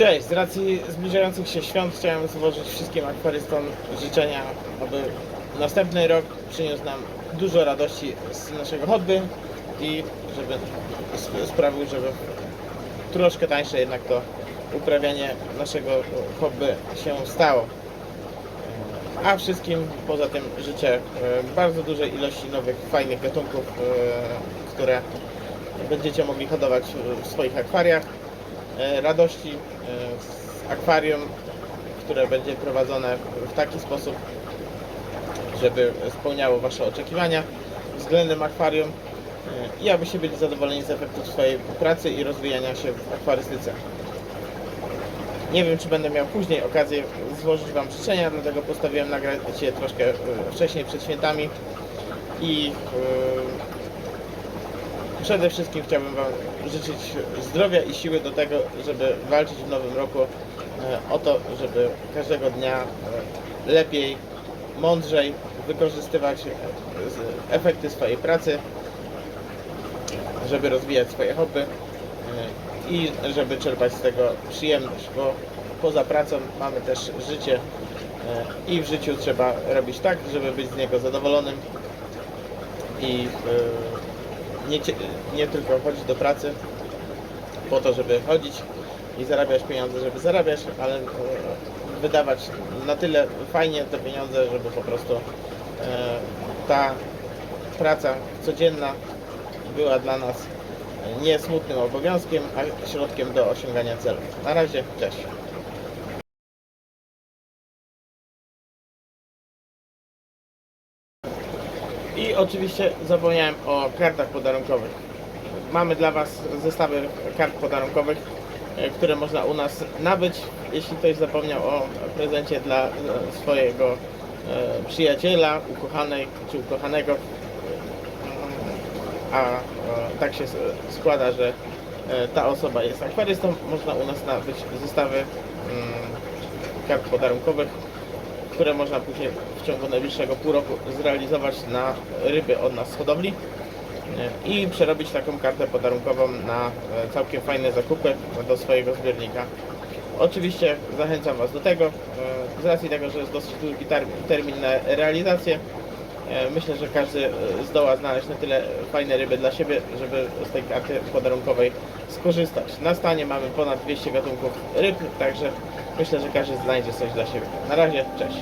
Cześć, z racji zbliżających się świąt chciałem złożyć wszystkim akwarystom życzenia, aby następny rok przyniósł nam dużo radości z naszego hobby i żeby sp- sprawił, żeby troszkę tańsze jednak to uprawianie naszego hobby się stało. A wszystkim poza tym życzę e, bardzo dużej ilości nowych, fajnych gatunków, e, które będziecie mogli hodować w swoich akwariach. E, Radości akwarium, które będzie prowadzone w taki sposób, żeby spełniało Wasze oczekiwania względem akwarium i abyście byli zadowoleni z efektów swojej pracy i rozwijania się w akwarystyce. Nie wiem, czy będę miał później okazję złożyć Wam życzenia, dlatego postanowiłem nagrać je troszkę e, wcześniej, przed świętami. I e, przede wszystkim chciałbym Wam życzyć zdrowia i siły do tego, żeby walczyć w nowym roku e, o to, żeby każdego dnia e, lepiej, mądrzej wykorzystywać e, efekty swojej pracy, żeby rozwijać swoje hobby i żeby czerpać z tego przyjemność, bo poza pracą mamy też życie i w życiu trzeba robić tak, żeby być z niego zadowolonym i nie, nie tylko chodzić do pracy po to, żeby chodzić i zarabiać pieniądze, żeby zarabiać, ale e, wydawać na tyle fajnie te pieniądze, żeby po prostu e, ta praca codzienna była dla nas nie smutnym obowiązkiem, a środkiem do osiągania celów. Na razie, cześć. I oczywiście zapomniałem o kartach podarunkowych. Mamy dla Was zestawy kart podarunkowych, e, które można u nas nabyć, jeśli ktoś zapomniał o prezencie dla e, swojego e, przyjaciela, ukochanej czy ukochanego. A tak się składa, że ta osoba jest akwarystą, można u nas nabyć zestawy mm, kart podarunkowych, które można później w ciągu najbliższego pół roku zrealizować na ryby od nas z hodowli e, i przerobić taką kartę podarunkową na e, całkiem fajne zakupy do swojego zbiornika. Oczywiście zachęcam Was do tego, e, z racji tego, że jest dosyć długi ter- termin na realizację. Myślę, że każdy zdoła znaleźć na tyle fajne ryby dla siebie, żeby z tej karty podarunkowej skorzystać. Na stanie mamy ponad 200 gatunków ryb, także myślę, że każdy znajdzie coś dla siebie. Na razie, cześć.